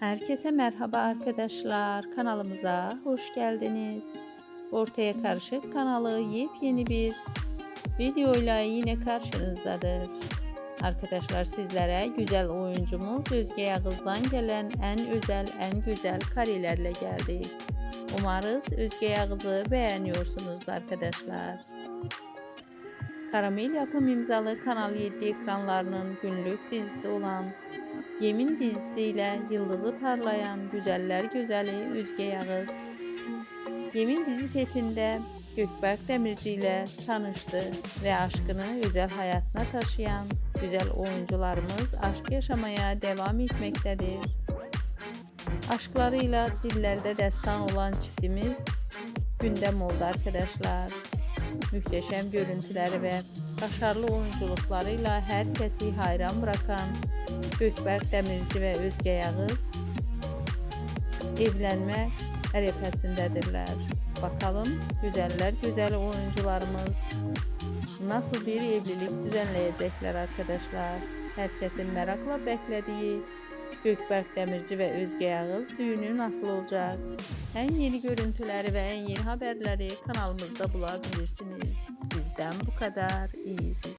Herkese merhaba arkadaşlar. Kanalımıza hoş geldiniz. Ortaya Karışık kanalı yepyeni bir videoyla yine karşınızdadır. Arkadaşlar sizlere güzel oyuncumuz Özge Yağız'dan gelen en özel, en güzel karelerle geldik. Umarız Özge Yağız'ı beğeniyorsunuz arkadaşlar. Karamel yapım imzalı Kanal 7 ekranlarının günlük dizisi olan Yemin dizisiyle yıldızı parlayan güzeller güzeli Özge Yağız. Yemin dizi setinde Gökberk Demirci ile tanıştı ve aşkını özel hayatına taşıyan güzel oyuncularımız aşk yaşamaya devam etmektedir. Aşklarıyla dillerde destan olan çiftimiz gündem oldu arkadaşlar. Muhteşem görüntüleri ve başarılı oyunculuklarıyla herkesi hayran bırakan Gökberk Demirci ve Özge Yağız evlenme arifesindedirler. Bakalım güzeller güzel oyuncularımız nasıl bir evlilik düzenleyecekler arkadaşlar. Herkesin merakla beklediği Gökberk Demirci ve Özge Yağız düğünü nasıl olacak? En yeni görüntüleri ve en yeni haberleri kanalımızda bulabilirsiniz. Bizden bu kadar. İyi siz.